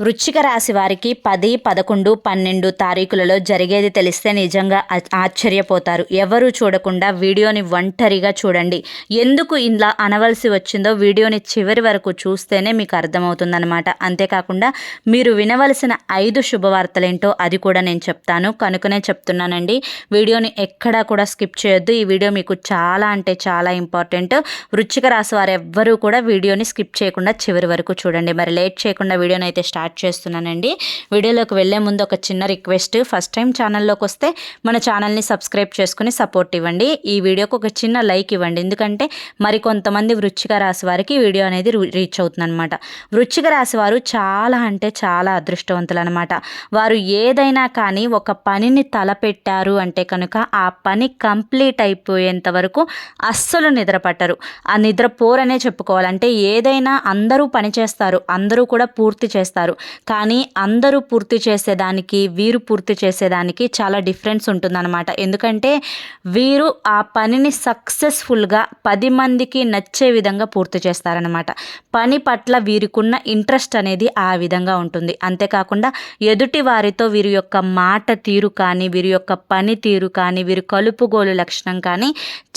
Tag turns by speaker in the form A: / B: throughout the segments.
A: వృచ్చిక రాశి వారికి పది పదకొండు పన్నెండు తారీఖులలో జరిగేది తెలిస్తే నిజంగా ఆశ్చర్యపోతారు. ఎవరు చూడకుండా వీడియోని ఒంటరిగా చూడండి. ఎందుకు ఇలా అనవలసి వచ్చిందో వీడియోని చివరి వరకు చూస్తేనే మీకు అర్థమవుతుందనమాట అంతేకాకుండా మీరు వినవలసిన ఐదు శుభవార్తలేంటో అది కూడా నేను చెప్తాను. కనుకనే చెప్తున్నానండి వీడియోని ఎక్కడా కూడా స్కిప్ చేయొద్దు. ఈ వీడియో మీకు చాలా అంటే చాలా ఇంపార్టెంట్. వృచ్చిక రాశి వారు ఎవ్వరూ కూడా వీడియోని స్కిప్ చేయకుండా చివరి వరకు చూడండి. మరి లేట్ చేయకుండా వీడియోని అయితే స్టార్ట్ స్టార్ట్ చేస్తున్నానండి. వీడియోలోకి వెళ్ళే ముందు ఒక చిన్న రిక్వెస్ట్. ఫస్ట్ టైం ఛానల్లోకి వస్తే మన ఛానల్ని సబ్స్క్రైబ్ చేసుకుని సపోర్ట్ ఇవ్వండి. ఈ వీడియోకి ఒక చిన్న లైక్ ఇవ్వండి. ఎందుకంటే మరి కొంతమంది వృచ్చిక రాశి వారికి వీడియో అనేది రీచ్ అవుతుంది అనమాట వృచ్చిక రాశి వారు చాలా అంటే చాలా అదృష్టవంతులు అనమాట వారు ఏదైనా కానీ ఒక పనిని తలపెట్టారు అంటే కనుక ఆ పని కంప్లీట్ అయిపోయేంత వరకు అస్సలు నిద్రపట్టరు. ఆ నిద్ర పోరనే చెప్పుకోవాలంటే ఏదైనా అందరూ పని చేస్తారు. అందరూ కూడా పూర్తి చేస్తారు. కానీ అందరూ పూర్తి చేసేదానికి వీరు పూర్తి చేసేదానికి చాలా డిఫరెన్స్ ఉంటుందన్నమాట. ఎందుకంటే వీరు ఆ పనిని సక్సెస్ఫుల్గా పది మందికి నచ్చే విధంగా పూర్తి చేస్తారనమాట పని పట్ల వీరికున్న ఇంట్రెస్ట్ అనేది ఆ విధంగా ఉంటుంది. అంతేకాకుండా ఎదుటి వారితో వీరి యొక్క మాట తీరు కానీ వీరి యొక్క పని తీరు కానీ వీరి కలుపుగోలు లక్షణం కానీ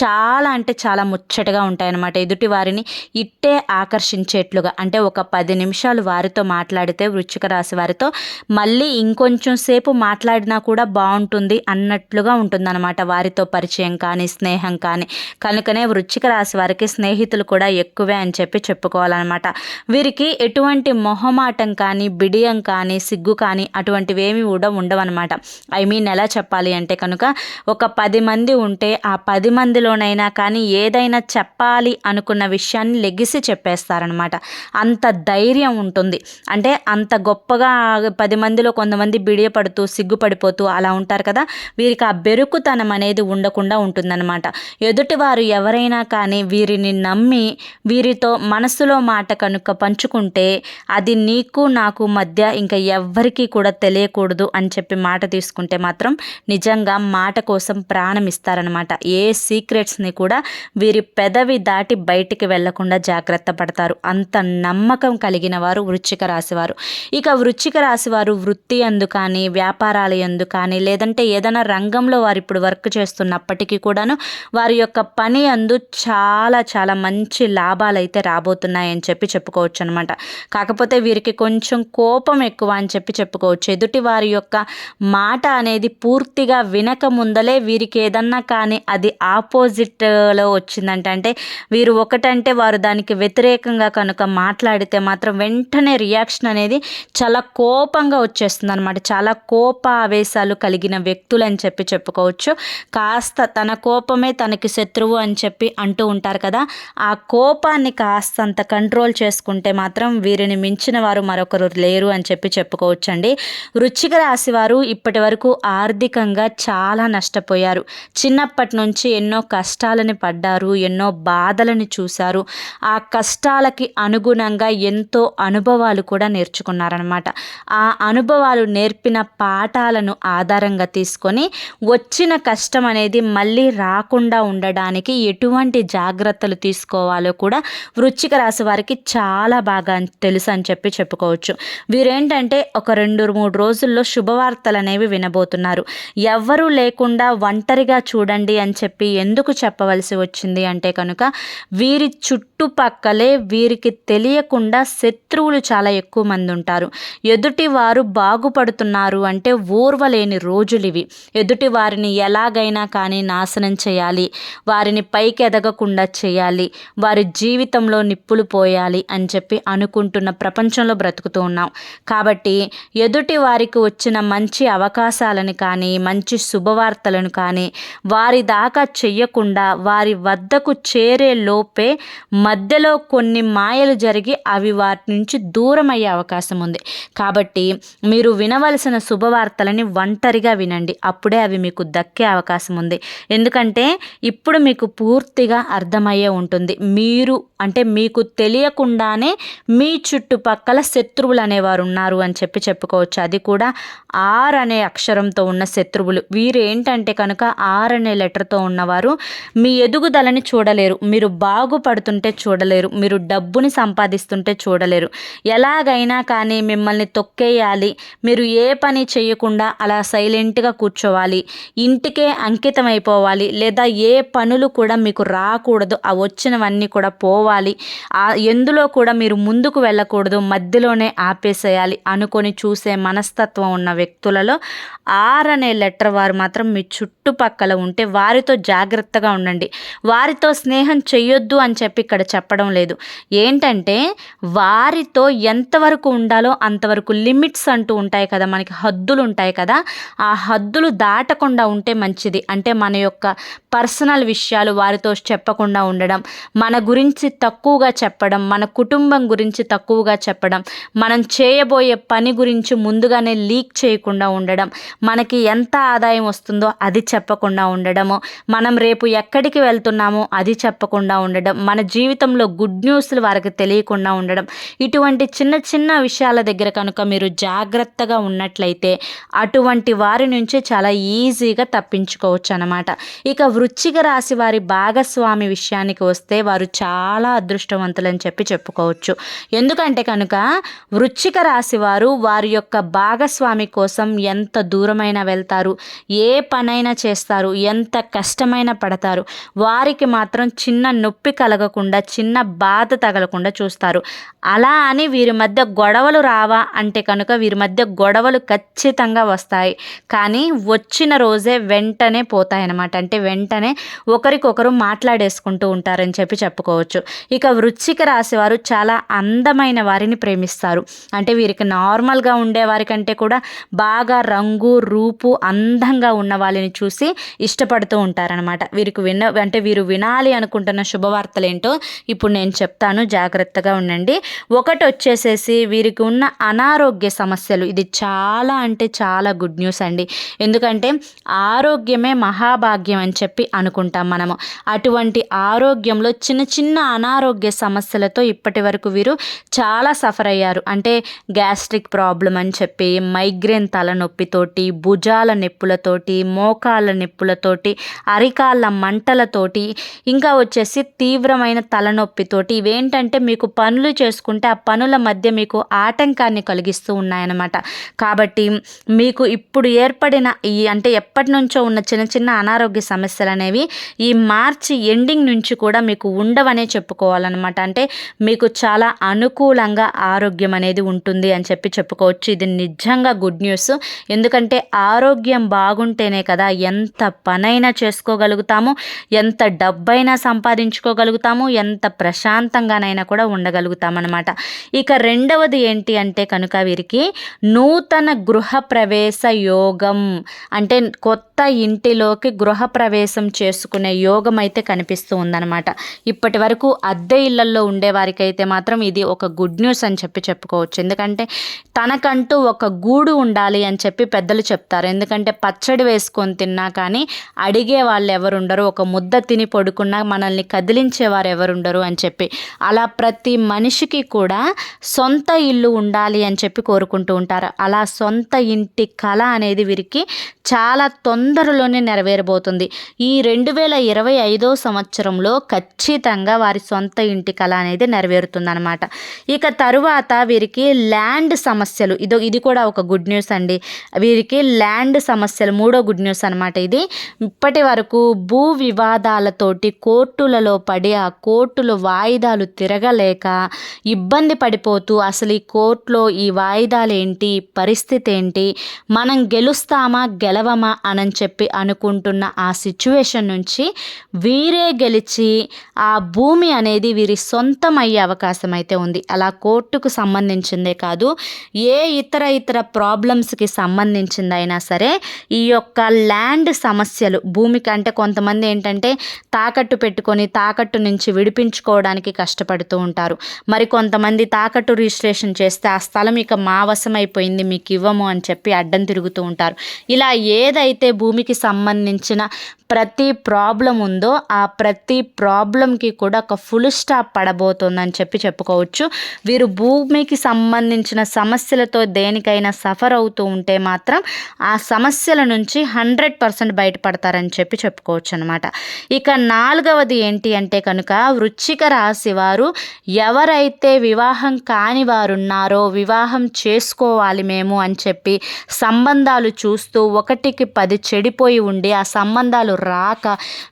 A: చాలా అంటే చాలా ముచ్చటగా ఉంటాయన్నమాట. ఎదుటి వారిని ఇట్టే ఆకర్షించేట్లుగా అంటే ఒక పది నిమిషాలు వారితో మాట్లాడితే వృచ్చిక రాశి వారితో మళ్ళీ ఇంకొంచెం సేపు మాట్లాడినా కూడా బాగుంటుంది అన్నట్లుగా ఉంటుందన్నమాట. వారితో పరిచయం కానీ స్నేహం కానీ. కనుకనే వృచ్చిక రాశి వారికి స్నేహితులు కూడా ఎక్కువే అని చెప్పి చెప్పుకోవాలన్నమాట. వీరికి ఎటువంటి మొహమాటం కానీ బిడియం కానీ సిగ్గు కానీ అటువంటివి ఏమి కూడా ఉండవన్నమాట. ఐ మీన్ ఎలా చెప్పాలి అంటే కనుక ఒక పది మంది ఉంటే ఆ పది మందిలోనైనా కానీ ఏదైనా చెప్పాలి అనుకున్న విషయాన్ని లెగిసి చెప్పేస్తారనమాట అంత ధైర్యం ఉంటుంది. అంటే అంత గొప్పగా పది మందిలో కొంతమంది బిడియపడుతూ సిగ్గుపడిపోతూ అలా ఉంటారు కదా? వీరికి ఆ బెరుకుతనం అనేది ఉండకుండా ఉంటుందన్నమాట. ఎదుటివారు ఎవరైనా కానీ వీరిని నమ్మి వీరితో మనసులో మాట కనుక పంచుకుంటే అది నీకు నాకు మధ్య ఇంకా ఎవ్వరికీ కూడా తెలియకూడదు అని చెప్పి మాట తీసుకుంటే మాత్రం నిజంగా మాట కోసం ప్రాణం ఇస్తారనమాట ఏ సీక్రెట్స్ని కూడా వీరి పెదవి దాటి బయటికి వెళ్ళకుండా జాగ్రత్త పడతారు. అంత నమ్మకం కలిగిన వారు వృచ్చిక రాశివారు ఇక వృచ్చిక రాశి వారు వృత్తి అందు కానీ వ్యాపారాల ఎందు కానీ లేదంటే ఏదైనా రంగంలో వారు ఇప్పుడు వర్క్ చేస్తున్నప్పటికీ కూడాను వారి యొక్క పని అందు చాలా చాలా మంచి లాభాలు అయితే రాబోతున్నాయని చెప్పి చెప్పుకోవచ్చు అనమాట కాకపోతే వీరికి కొంచెం కోపం ఎక్కువ అని చెప్పి చెప్పుకోవచ్చు. ఎదుటి వారి యొక్క మాట అనేది పూర్తిగా వినక ముందలే వీరికి ఏదన్నా కానీ అది ఆపోజిట్లో వచ్చిందంటే అంటే వీరు ఒకటంటే వారు దానికి వ్యతిరేకంగా కనుక మాట్లాడితే మాత్రం వెంటనే రియాక్షన్ అనేది చాలా కోపంగా వచ్చేస్తుంది అనమాట చాలా కోప ఆవేశాలు కలిగిన వ్యక్తులు అని చెప్పి చెప్పుకోవచ్చు. కాస్త తన కోపమే తనకి శత్రువు అని చెప్పి అంటూ ఉంటారు కదా. ఆ కోపాన్ని కాస్తంత కంట్రోల్ చేసుకుంటే మాత్రం వీరిని మించిన వారు మరొకరు లేరు అని చెప్పి చెప్పుకోవచ్చు అండి వృచ్చిక రాశి వారు ఇప్పటి వరకు ఆర్థికంగా చాలా నష్టపోయారు. చిన్నప్పటి నుంచి ఎన్నో కష్టాలని పడ్డారు ఎన్నో బాధలను చూశారు. ఆ కష్టాలకి అనుగుణంగా ఎంతో అనుభవాలు కూడా పంచుకున్నారనమాట ఆ అనుభవాలు నేర్పిన పాఠాలను ఆధారంగా తీసుకొని వచ్చిన కష్టం అనేది మళ్ళీ రాకుండా ఉండడానికి ఎటువంటి జాగ్రత్తలు తీసుకోవాలో కూడా వృచ్చిక రాశి వారికి చాలా బాగా తెలుసు అని చెప్పి చెప్పుకోవచ్చు. వీరేంటంటే ఒక రెండు మూడు రోజుల్లో శుభవార్తలు అనేవి వినబోతున్నారు. ఎవ్వరూ లేకుండా ఒంటరిగా చూడండి అని చెప్పి ఎందుకు చెప్పవలసి వచ్చింది అంటే కనుక వీరి చుట్టుపక్కలే వీరికి తెలియకుండా శత్రువులు చాలా ఎక్కువ మంది ఉంటారు ఎదుటి వారు బాగుపడుతున్నారు అంటే ఊర్వలేని రోజులు ఇవి ఎదుటి వారిని ఎలాగైనా కానీ నాశనం చేయాలి. వారిని పైకి ఎదగకుండా చేయాలి. వారి జీవితంలో నిప్పులు పోయాలి అని చెప్పి అనుకుంటున్న ప్రపంచంలో బ్రతుకుతూ ఉన్నాం. కాబట్టి ఎదుటి వారికి వచ్చిన మంచి అవకాశాలను కానీ మంచి శుభవార్తలను కానీ వారి దాకా చెయ్యకుండా వారి వద్దకు చేరే లోపే మధ్యలో కొన్ని మాయలు జరిగి అవి వాటి నుంచి దూరం అయ్యే అవకాశం అవకాశం ఉంది. కాబట్టి మీరు వినవలసిన శుభవార్తలని ఒంటరిగా వినండి. అప్పుడే అవి మీకు దక్కే అవకాశం ఉంది. ఎందుకంటే ఇప్పుడు మీకు పూర్తిగా అర్థమయ్యే ఉంటుంది. మీరు అంటే మీకు తెలియకుండానే మీ చుట్టుపక్కల శత్రువులు అనేవారు ఉన్నారు అని చెప్పి చెప్పుకోవచ్చు. అది కూడా ఆర్ అనే అక్షరంతో ఉన్న శత్రువులు. వీరు ఏంటంటే కనుక ఆర్ అనే లెటర్తో ఉన్నవారు. మీ ఎదుగుదలని చూడలేరు. మీరు బాగుపడుతుంటే చూడలేరు. మీరు డబ్బుని సంపాదిస్తుంటే చూడలేరు. ఎలాగైనా కానీ మిమ్మల్ని తొక్కేయాలి. మీరు ఏ పని చేయకుండా అలా సైలెంట్గా కూర్చోవాలి. ఇంటికే అంకితం అయిపోవాలి లేదా ఏ పనులు కూడా మీకు రాకూడదు. ఆ వచ్చినవన్నీ కూడా పోవాలి. ఆ ఎందులో కూడా మీరు ముందుకు వెళ్ళకూడదు. మధ్యలోనే ఆపేసేయాలి అనుకొని చూసే మనస్తత్వం ఉన్న వ్యక్తులలో ఆర్ అనే లెటర్ వారు మాత్రం మీ చుట్టుపక్కల ఉంటే వారితో జాగ్రత్తగా ఉండండి. వారితో స్నేహం చెయ్యొద్దు అని చెప్పి ఇక్కడ చెప్పడం లేదు. ఏంటంటే వారితో ఎంతవరకు ఉండాలో అంతవరకు లిమిట్స్ అంటూ ఉంటాయి కదా మనకి హద్దులు ఉంటాయి కదా ఆ హద్దులు దాటకుండా ఉంటే మంచిది. అంటే మన యొక్క పర్సనల్ విషయాలు వారితో చెప్పకుండా ఉండడం మన గురించి తక్కువగా చెప్పడం మన కుటుంబం గురించి తక్కువగా చెప్పడం మనం చేయబోయే పని గురించి ముందుగానే లీక్ చేయకుండా ఉండడం మనకి ఎంత ఆదాయం వస్తుందో అది చెప్పకుండా ఉండడము మనం రేపు ఎక్కడికి వెళ్తున్నామో అది చెప్పకుండా ఉండడం మన జీవితంలో గుడ్ న్యూస్లు వారికి తెలియకుండా ఉండడం ఇటువంటి చిన్న చిన్న విషయాల దగ్గర కనుక మీరు జాగ్రత్తగా ఉన్నట్లయితే అటువంటి వారి నుంచి చాలా ఈజీగా తప్పించుకోవచ్చు అనమాట ఇక వృచ్చిక రాశి వారి భాగస్వామి విషయానికి వస్తే వారు చాలా అదృష్టవంతులని చెప్పి చెప్పుకోవచ్చు. ఎందుకంటే కనుక వృచ్చిక రాశి వారు వారి యొక్క భాగస్వామి కోసం ఎంత దూరమైనా వెళ్తారు ఏ పనైనా చేస్తారు ఎంత కష్టమైన పడతారు వారికి మాత్రం చిన్న నొప్పి కలగకుండా చిన్న బాధ తగలకుండా చూస్తారు. అలా అని వీరి మధ్య గొడవలు రావా అంటే కనుక వీరి మధ్య గొడవలు ఖచ్చితంగా వస్తాయి. కానీ వచ్చిన రోజే వెంటనే పోతాయన్నమాట. అంటే వెంటనే ఒకరికొకరు మాట్లాడేసుకుంటూ ఉంటారని చెప్పి చెప్పుకోవచ్చు. ఇక వృశ్చిక రాశి వారు చాలా అందమైన వారిని ప్రేమిస్తారు. అంటే వీరికి నార్మల్గా ఉండే వారికంటే కూడా బాగా రంగు రూపు అందంగా ఉన్న వాళ్ళని చూసి ఇష్టపడుతూ ఉంటారనమాట వీరికి విన అంటే వీరు వినాలి అనుకుంటున్న శుభవార్తలు ఏంటో ఇప్పుడు నేను చెప్తాను. జాగ్రత్తగా ఉండండి. ఒకటి వచ్చేసేసి వీరికి ఉన్న అనారోగ్య సమస్యలు. ఇది చాలా అంటే చాలా గుడ్ న్యూస్ అండి. ఎందుకంటే ఆరోగ్యమే మహాభాగ్యం అని చెప్పి అనుకుంటాం మనము. అటువంటి ఆరోగ్యంలో చిన్న చిన్న అనారోగ్య సమస్యలతో ఇప్పటి వరకు వీరు చాలా సఫర్ అయ్యారు. అంటే గ్యాస్ట్రిక్ ప్రాబ్లం అని చెప్పి మైగ్రేన్ తలనొప్పితోటి భుజాల నొప్పులతోటి మోకాళ్ళ నొప్పులతోటి అరికాళ్ళ మంటలతోటి ఇంకా వచ్చేసి తీవ్రమైన తలనొప్పితోటి ఇవేంటంటే మీకు పనులు చేసుకుంటే ఆ పనుల మధ్య మీకు ఆటంకాన్ని కలిగిస్తూ ఉన్నాయన్నమాట. కాబట్టి మీకు ఇప్పుడు ఏర్పడిన ఈ అంటే ఎప్పటి నుంచో ఉన్న చిన్న చిన్న అనారోగ్య సమస్యలు అనేవి ఈ మార్చి ఎండింగ్ నుంచి కూడా మీకు ఉండవనే చెప్పుకోవాలన్నమాట. అంటే మీకు చాలా అనుకూలంగా ఆరోగ్యం అనేది ఉంటుంది అని చెప్పి చెప్పుకోవచ్చు. ఇది నిజంగా గుడ్ న్యూస్. ఎందుకంటే ఆరోగ్యం బాగుంటేనే కదా ఎంత పనైనా చేసుకోగలుగుతాము ఎంత డబ్బైనా సంపాదించుకోగలుగుతాము ఎంత ప్రశాంతంగానైనా కూడా ఉండగలుగుతామన్నమాట. ఇక రెండవది ఏంటి అంటే కనుక వీరికి నూతన గృహ ప్రవేశ యోగం. అంటే కొత్త ఇంటిలోకి గృహప్రవేశం చేసుకునే యోగం అయితే కనిపిస్తూ ఉందన్నమాట. ఇప్పటి వరకు అద్దె ఇళ్ళలో ఉండేవారికైతే మాత్రం ఇది ఒక గుడ్ న్యూస్ అని చెప్పి చెప్పుకోవచ్చు. ఎందుకంటే తనకంటూ ఒక గూడు ఉండాలి అని చెప్పి పెద్దలు చెప్తారు. ఎందుకంటే పచ్చడి వేసుకొని తిన్నా కానీ అడిగే వాళ్ళు ఎవరుండరు. ఒక ముద్ద తిని పడుకున్నా మనల్ని కదిలించేవారు ఎవరుండరు అని చెప్పి. అలా ప్రతి మనిషికి కూడా సొంత ఇల్లు ఉండాలి అని చెప్పి కోరుకుంటూ ఉంటారు. అలా సొంత ఇంటి కళ అనేది వీరికి చాలా తొందరలోనే నెరవేరబోతుంది. ఈ రెండు వేల ఇరవై ఐదో సంవత్సరంలో ఖచ్చితంగా వారి సొంత ఇంటి కళ అనేది నెరవేరుతుందనమాట ఇక తరువాత వీరికి ల్యాండ్ సమస్యలు ఇదో ఇది కూడా ఒక గుడ్ న్యూస్ అండి. వీరికి ల్యాండ్ సమస్యలు మూడో గుడ్ న్యూస్ అనమాట ఇది. ఇప్పటి వరకు భూ వివాదాలతోటి కోర్టులలో పడి ఆ కోర్టులు వాయిదాలు తిరగలేక ఇబ్బంది పడిపోతూ అసలు ఈ కోర్టులో ఈ వాయిదాలు ఏంటి పరిస్థితి ఏంటి మనం గెలుస్తామా? గెలవమా? అని చెప్పి అనుకుంటున్న ఆ సిచ్యువేషన్ నుంచి వీరే గెలిచి ఆ భూమి అనేది వీరి సొంతం అయ్యే అవకాశం అయితే ఉంది. అలా కోర్టుకు సంబంధించిందే కాదు ఏ ఇతర ఇతర ప్రాబ్లమ్స్కి సంబంధించిందైనా సరే ఈ యొక్క ల్యాండ్ సమస్యలు భూమికి అంటే కొంతమంది ఏంటంటే తాకట్టు పెట్టుకొని తాకట్టు నుంచి విడిపించుకోవడానికి కష్టపడుతూ ఉంటారు. మరి కొంతమంది తాకట్టు రిజిస్ట్రేషన్ చేస్తే ఆ స్థలం ఇక మా వశమైపోయింది మీకు ఇవ్వము అని చెప్పి అడ్డం తిరుగుతూ ఉంటారు. ఇలా ఏదైతే భూమికి సంబంధించిన ప్రతి ప్రాబ్లం ఉందో ఆ ప్రతి ప్రాబ్లంకి కూడా ఒక ఫుల్ స్టాప్ పడబోతోందని చెప్పి చెప్పుకోవచ్చు. వీరు భూమికి సంబంధించిన సమస్యలతో దేనికైనా సఫర్ అవుతూ ఉంటే మాత్రం ఆ సమస్యల నుంచి హండ్రెడ్ పర్సెంట్ బయటపడతారని చెప్పి చెప్పుకోవచ్చు అనమాట ఇక నాలుగవది ఏంటి అంటే కనుక వృచ్చిక రాశి వారు ఎవరైతే వివాహం కాని వారు ఉన్నారో వివాహం చేసుకోవాలి మేము అని చెప్పి సంబంధాలు చూస్తూ ఒకటికి పది చెడిపోయి ఉండి ఆ సంబంధాలు రాక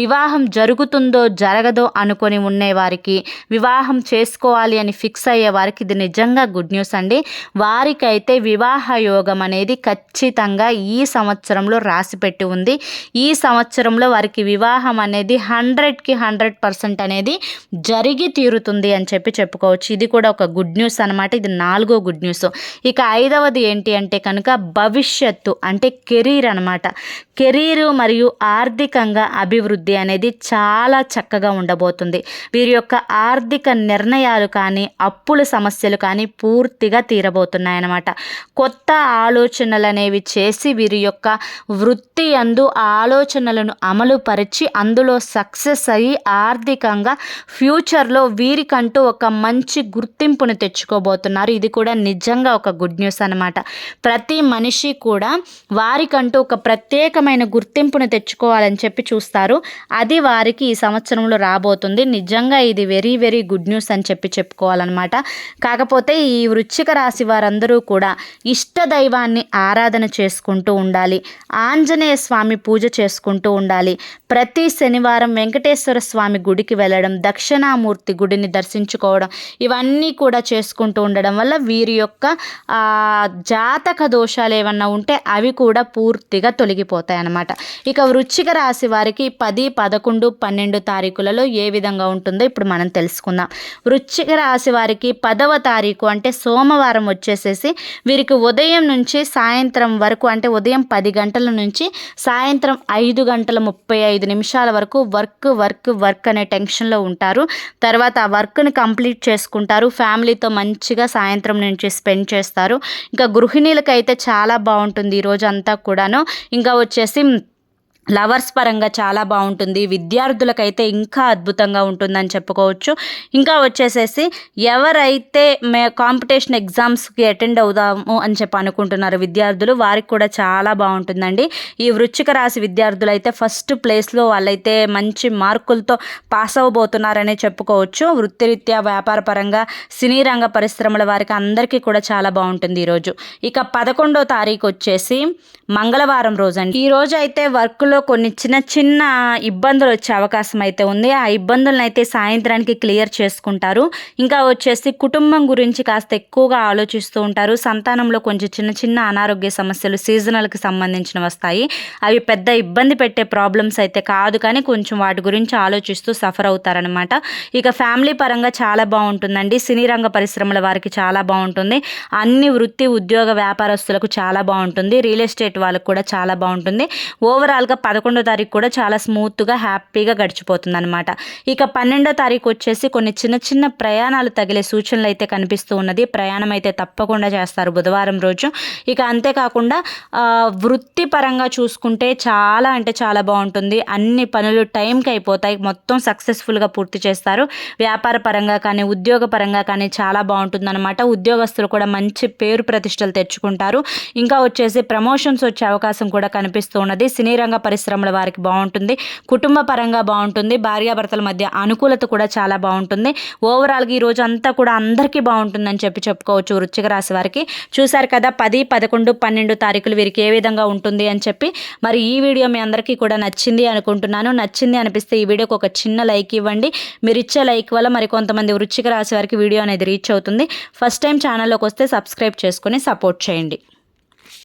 A: వివాహం జరుగుతుందో జరగదో అనుకొని ఉండేవారికి వివాహం చేసుకోవాలి అని ఫిక్స్ అయ్యే వారికి ఇది నిజంగా గుడ్ న్యూస్ అండి. వారికైతే వివాహ యోగం అనేది ఖచ్చితంగా ఈ సంవత్సరంలో రాసిపెట్టి ఉంది. ఈ సంవత్సరంలో వారికి వివాహం అనేది హండ్రెడ్కి హండ్రెడ్ పర్సెంట్ అనేది జరిగి తీరుతుంది అని చెప్పి చెప్పుకోవచ్చు. ఇది కూడా ఒక గుడ్ న్యూస్ అనమాట ఇది నాలుగో గుడ్ న్యూస్. ఇక ఐదవది ఏంటి అంటే కనుక భవిష్యత్తు అంటే కెరీర్ అనమాట కెరీరు మరియు ఆర్థికంగా అభివృద్ధి అనేది చాలా చక్కగా ఉండబోతుంది. వీరి యొక్క ఆర్థిక నిర్ణయాలు కానీ అప్పుల సమస్యలు కానీ పూర్తిగా తీరబోతున్నాయి అన్నమాట కొత్త ఆలోచనలు అనేవి చేసి వీరి యొక్క వృత్తి అందు ఆలోచనలను అమలుపరిచి అందులో సక్సెస్ అయ్యి ఆర్థికంగా ఫ్యూచర్లో వీరికంటూ ఒక మంచి గుర్తింపును తెచ్చుకోబోతున్నారు. ఇది కూడా నిజంగా ఒక గుడ్ న్యూస్ అనమాట ప్రతి మనిషి కూడా వారికంటూ ఒక ప్రత్యేక ప్రత్యేకమైన గుర్తింపును తెచ్చుకోవాలని చెప్పి చూస్తారు. అది వారికి ఈ సంవత్సరంలో రాబోతుంది. నిజంగా ఇది వెరీ వెరీ గుడ్ న్యూస్ అని చెప్పి చెప్పుకోవాలన్నమాట. కాకపోతే ఈ వృశ్చిక రాశి వారందరూ కూడా ఇష్ట దైవాన్ని ఆరాధన చేసుకుంటూ ఉండాలి. ఆంజనేయ స్వామి పూజ చేసుకుంటూ ఉండాలి. ప్రతి శనివారం వెంకటేశ్వర స్వామి గుడికి వెళ్ళడం దక్షిణామూర్తి గుడిని దర్శించుకోవడం ఇవన్నీ కూడా చేసుకుంటూ ఉండడం వల్ల వీరి యొక్క జాతక దోషాలు ఏమన్నా ఉంటే అవి కూడా పూర్తిగా తొలగిపోతాయి. అన్నమాట ఇక వృశ్చిక రాశి వారికి పది పదకొండు పన్నెండు తారీఖులలో ఏ విధంగా ఉంటుందో ఇప్పుడు మనం తెలుసుకుందాం. వృశ్చిక రాశి వారికి పదవ తారీఖు అంటే సోమవారం వచ్చేసేసి వీరికి ఉదయం నుంచి సాయంత్రం వరకు అంటే ఉదయం పది గంటల నుంచి సాయంత్రం ఐదు గంటల ముప్పై ఐదు నిమిషాల వరకు వర్క్ వర్క్ వర్క్ అనే టెన్షన్లో ఉంటారు. తర్వాత ఆ వర్క్ని కంప్లీట్ చేసుకుంటారు. ఫ్యామిలీతో మంచిగా సాయంత్రం నుంచి స్పెండ్ చేస్తారు. ఇంకా గృహిణీలకైతే చాలా బాగుంటుంది ఈరోజు అంతా కూడాను. ఇంకా వచ్చే వచ్చేసి లవర్స్ పరంగా చాలా బాగుంటుంది. విద్యార్థులకైతే ఇంకా అద్భుతంగా ఉంటుందని చెప్పుకోవచ్చు. ఇంకా వచ్చేసేసి ఎవరైతే మే కాంపిటీషన్ ఎగ్జామ్స్కి అటెండ్ అవుదాము అని చెప్పి అనుకుంటున్నారు విద్యార్థులు వారికి కూడా చాలా బాగుంటుందండి. ఈ వృచ్చిక రాశి విద్యార్థులు అయితే ఫస్ట్ ప్లేస్లో వాళ్ళైతే మంచి మార్కులతో పాస్ అవ్వబోతున్నారనే చెప్పుకోవచ్చు. వృత్తిరీత్యా వ్యాపార పరంగా సినీ రంగ పరిశ్రమల వారికి అందరికీ కూడా చాలా బాగుంటుంది ఈరోజు. ఇక పదకొండో తారీఖు వచ్చేసి మంగళవారం రోజు అండి ఈ రోజు అయితే వర్క్లో కొన్ని చిన్న చిన్న ఇబ్బందులు వచ్చే అవకాశం అయితే ఉంది. ఆ ఇబ్బందులను అయితే సాయంత్రానికి క్లియర్ చేసుకుంటారు. ఇంకా వచ్చేసి కుటుంబం గురించి కాస్త ఎక్కువగా ఆలోచిస్తూ ఉంటారు. సంతానంలో కొంచెం చిన్న చిన్న అనారోగ్య సమస్యలు సీజనల్కి సంబంధించిన వస్తాయి. అవి పెద్ద ఇబ్బంది పెట్టే ప్రాబ్లమ్స్ అయితే కాదు కానీ కొంచెం వాటి గురించి ఆలోచిస్తూ సఫర్ అవుతారనమాట ఇక ఫ్యామిలీ పరంగా చాలా బాగుంటుందండి. సినీ రంగ పరిశ్రమల వారికి చాలా బాగుంటుంది. అన్ని వృత్తి ఉద్యోగ వ్యాపారస్తులకు చాలా బాగుంటుంది. రియల్ ఎస్టేట్ వాళ్ళకు కూడా చాలా బాగుంటుంది. ఓవరాల్గా పదకొండో తారీఖు కూడా చాలా స్మూత్గా హ్యాపీగా గడిచిపోతుంది అనమాట ఇక పన్నెండో తారీఖు వచ్చేసి కొన్ని చిన్న చిన్న ప్రయాణాలు తగిలే సూచనలు అయితే కనిపిస్తూ ఉన్నది. ప్రయాణం అయితే తప్పకుండా చేస్తారు బుధవారం రోజు. ఇక అంతేకాకుండా వృత్తిపరంగా చూసుకుంటే చాలా అంటే చాలా బాగుంటుంది. అన్ని పనులు టైంకి అయిపోతాయి. మొత్తం సక్సెస్ఫుల్గా పూర్తి చేస్తారు. వ్యాపార పరంగా కానీ ఉద్యోగ పరంగా కానీ చాలా బాగుంటుంది అనమాట ఉద్యోగస్తులు కూడా మంచి పేరు ప్రతిష్టలు తెచ్చుకుంటారు. ఇంకా వచ్చేసి ప్రమోషన్స్ వచ్చే అవకాశం కూడా కనిపిస్తూ ఉన్నది. సినీ రంగ పరిశ్రమల వారికి బాగుంటుంది. కుటుంబ పరంగా బాగుంటుంది. భార్యాభర్తల మధ్య అనుకూలత కూడా చాలా బాగుంటుంది. ఓవరాల్గా ఈ రోజు అంతా కూడా అందరికీ బాగుంటుందని చెప్పి చెప్పుకోవచ్చు వృచ్చిక రాశి వారికి. చూశారు కదా పది పదకొండు పన్నెండు తారీఖులు వీరికి ఏ విధంగా ఉంటుంది అని చెప్పి. మరి ఈ వీడియో మీ అందరికీ కూడా నచ్చింది అనుకుంటున్నాను. నచ్చింది అనిపిస్తే ఈ వీడియోకి ఒక చిన్న లైక్ ఇవ్వండి. మీరు ఇచ్చే లైక్ వల్ల మరి కొంతమంది వృచ్చిక రాశి వారికి వీడియో అనేది రీచ్ అవుతుంది. ఫస్ట్ టైం ఛానల్లోకి వస్తే సబ్స్క్రైబ్ చేసుకొని సపోర్ట్ చేయండి.